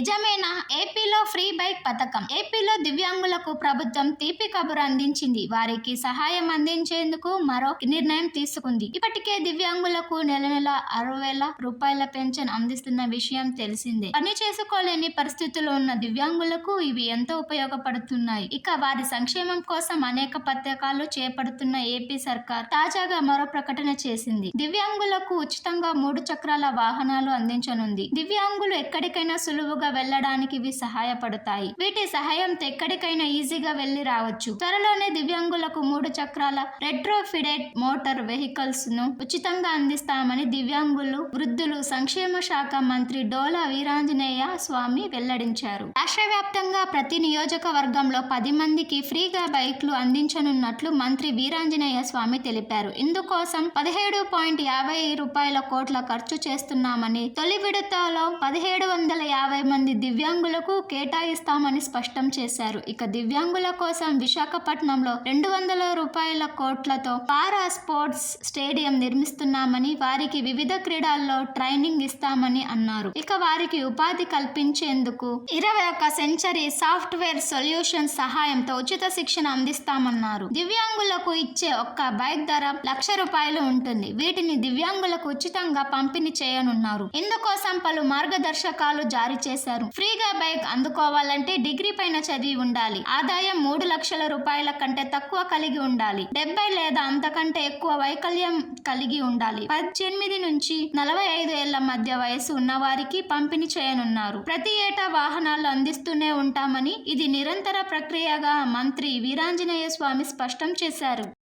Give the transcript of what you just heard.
నిజమేనా? ఏపీలో free bike పథకం. ఏపీలో దివ్యాంగులకు ప్రభుత్వం తీపి కబురు అందించింది. వారికి సహాయం అందించేందుకు మరో నిర్ణయం తీసుకుంది. ఇప్పటికే దివ్యాంగులకు నెల నెల అరవై వేల రూపాయల పెన్షన్ అందిస్తున్న విషయం తెలిసిందే. పని చేసుకోలేని పరిస్థితుల్లో ఉన్న దివ్యాంగులకు ఇవి ఎంతో ఉపయోగపడుతున్నాయి. ఇక వారి సంక్షేమం కోసం అనేక పథకాలు చేపడుతున్న ఏపీ సర్కార్ తాజాగా మరో ప్రకటన చేసింది. దివ్యాంగులకు ఉచితంగా మూడు చక్రాల వాహనాలు అందించనుంది. దివ్యాంగులు ఎక్కడికైనా సులువుగా వెళ్ళడానికి ఇవి సహాయపడతాయి. వీటి సహాయంతో ఎక్కడికైనా ఈజీగా వెళ్ళి రావచ్చు. త్వరలోనే దివ్యాంగులకు మూడు చక్రాల రెట్రోఫిడెట్ మోటార్ వెహికల్స్ను ఉచితంగా అందిస్తామని దివ్యాంగులు వృద్ధులు సంక్షేమ శాఖ మంత్రి డోలా వీరాంజనేయ స్వామి వెల్లడించారు. రాష్ట్ర వ్యాప్తంగా ప్రతి నియోజకవర్గంలో పది మందికి ఫ్రీగా బైక్లు అందించనున్నట్లు మంత్రి వీరాంజనేయ స్వామి తెలిపారు. ఇందుకోసం పదిహేడు పాయింట్ యాభై రూపాయల కోట్ల ఖర్చు చేస్తున్నామని తొలి విడతలో పదిహేడు వందల యాభై మంది దివ్యాంగులకు కేటాయిస్తామని స్పష్టం చేశారు. ఇక దివ్యాంగుల కోసం విశాఖపట్నంలో రెండు వందల రూపాయల కోట్లతో పారా స్పోర్ట్స్ స్టేడియం నిర్మిస్తున్నామని వారికి వివిధ క్రీడల్లో ట్రైనింగ్ ఇస్తామని అన్నారు. ఇక వారికి ఉపాధి కల్పించేందుకు ఇరవై ఒక్క సెంచరీ సాఫ్ట్వేర్ సొల్యూషన్ సహాయంతో ఉచిత శిక్షణ అందిస్తామన్నారు. దివ్యాంగులకు ఇచ్చే ఒక్క బైక్ ధర లక్ష రూపాయలు ఉంటుంది. వీటిని దివ్యాంగులకు ఉచితంగా పంపిణీ చేయనున్నారు. ఇందుకోసం పలు మార్గదర్శకాలు జారీ చేశారు. ఫ్రీగా బైక్ అందుకోవాలంటే డిగ్రీ పైన చదివి ఉండాలి. ఆదాయం మూడు లక్షల రూపాయల కంటే తక్కువ కలిగి ఉండాలి. డెబ్బై లేదా అంతకంటే ఎక్కువ వైకల్యం కలిగి ఉండాలి. పద్దెనిమిది నుంచి నలభై ఐదు ఏళ్ళ మధ్య వయసు ఉన్న వారికి పంపిణీ చేయనున్నారు. ప్రతి ఏటా వాహనాలు అందిస్తూనే ఉంటామని ఇది నిరంతర ప్రక్రియగా మంత్రి వీరాంజనేయ స్వామి స్పష్టం చేశారు.